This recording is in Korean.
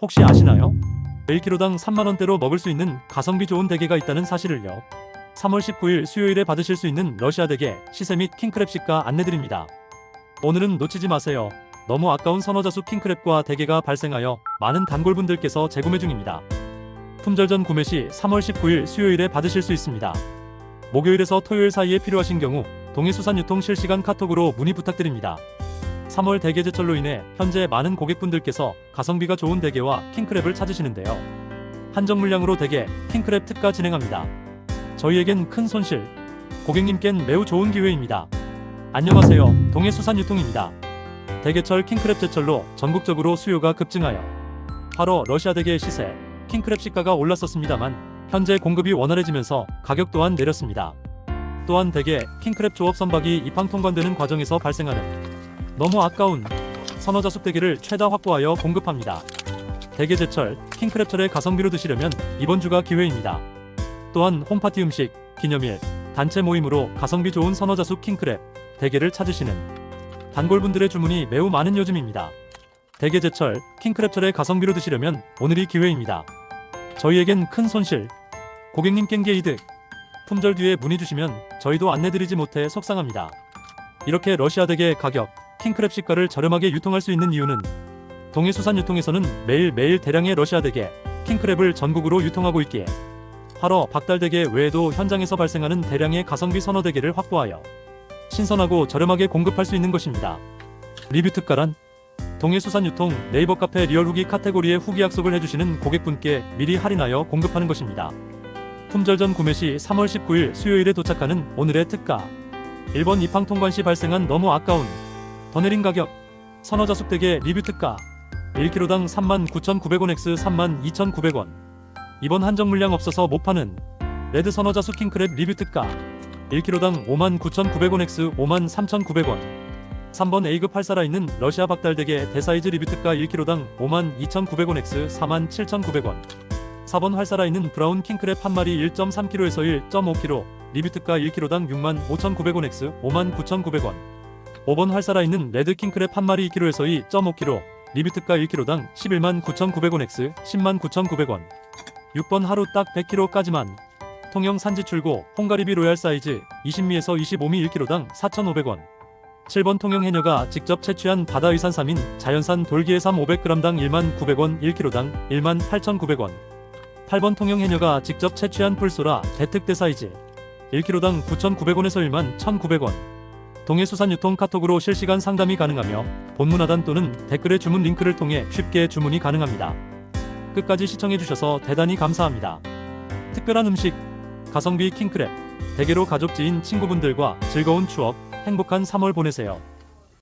혹시 아시나요? 1kg당 3만원대로 먹을 수 있는 가성비 좋은 대게가 있다는 사실을요. 3월 19일 수요일에 받으실 수 있는 러시아 대게 시세 및 킹크랩 시가 안내드립니다. 오늘은 놓치지 마세요. 너무 아까운 선어자수 킹크랩과 대게가 발생하여 많은 단골분들께서 재구매 중입니다. 품절 전 구매 시 3월 19일 수요일에 받으실 수 있습니다. 목요일에서 토요일 사이에 필요하신 경우 동해수산유통 실시간 카톡으로 문의 부탁드립니다. 3월 대게 제철로 인해 현재 많은 고객분들께서 가성비가 좋은 대게와 킹크랩을 찾으시는데요. 한정 물량으로 대게, 킹크랩 특가 진행합니다. 저희에겐 큰 손실, 고객님께는 매우 좋은 기회입니다. 안녕하세요. 동해수산유통입니다. 대게철 킹크랩 제철로 전국적으로 수요가 급증하여 8월 러시아 대게의 시세, 킹크랩 시가가 올랐었습니다만 현재 공급이 원활해지면서 가격 또한 내렸습니다. 또한 대게, 킹크랩 조업 선박이 입항 통관되는 과정에서 발생하는 너무 아까운 선어자숙 대게를 최다 확보하여 공급합니다. 대게 제철, 킹크랩철의 가성비로 드시려면 이번 주가 기회입니다. 또한 홈파티 음식, 기념일, 단체 모임으로 가성비 좋은 선어자숙 킹크랩, 대게를 찾으시는 단골분들의 주문이 매우 많은 요즘입니다. 대게 제철, 킹크랩철의 가성비로 드시려면 오늘이 기회입니다. 저희에겐 큰 손실, 고객님 깬게 이득, 품절 뒤에 문의 주시면 저희도 안내드리지 못해 속상합니다. 이렇게 러시아 대게 가격, 킹크랩 시가를 저렴하게 유통할 수 있는 이유는 동해수산 유통에서는 매일매일 대량의 러시아 대게, 킹크랩을 전국으로 유통하고 있기에 8월 박달대게 외에도 현장에서 발생하는 대량의 가성비 선어대게를 확보하여 신선하고 저렴하게 공급할 수 있는 것입니다. 리뷰 특가란 동해수산 유통 네이버 카페 리얼 후기 카테고리에 후기 약속을 해주시는 고객분께 미리 할인하여 공급하는 것입니다. 품절 전 구매 시 3월 19일 수요일에 도착하는 오늘의 특가 1번 입항 통관 시 발생한 너무 아까운 더 내린 가격. 선어자숙대게 리뷰 특가. 1kg당 39,900원 x 32,900원. 이번 한정 물량 없어서 못 파는 레드 선어자숙 킹크랩 리뷰 특가. 1kg당 59,900원 x 53,900원. 3번 A급 활 살아있는 러시아 박달대게 대사이즈 리뷰 특가 1kg당 52,900원 x 47,900원. 4번 활 살아있는 브라운 킹크랩 한 마리 1.3kg에서 1.5kg 리뷰 특가 1kg당 65,900원 x 59,900원 5번 활 살아있는 레드 킹크랩 한 마리 2kg에서 2.5kg 리뷰 특가 1kg당 11만 9,900원 x 10만 9,900원. 6번 하루 딱 100kg까지만. 통영 산지 출고 홍가리비 로얄 사이즈 20미에서 25미 1kg당 4,500원. 7번 통영 해녀가 직접 채취한 바다의산 3인 자연산 돌기의 3 500g당 1만 900원 1kg당 1만 8,900원. 8번 통영 해녀가 직접 채취한 풀소라 대특대 사이즈 1kg당 9,900원에서 1만 1,900원 동해수산유통 카톡으로 실시간 상담이 가능하며 본문 하단 또는 댓글의 주문 링크를 통해 쉽게 주문이 가능합니다. 끝까지 시청해주셔서 대단히 감사합니다. 특별한 음식, 가성비 킹크랩, 대게로 가족 지인 친구분들과 즐거운 추억, 행복한 3월 보내세요.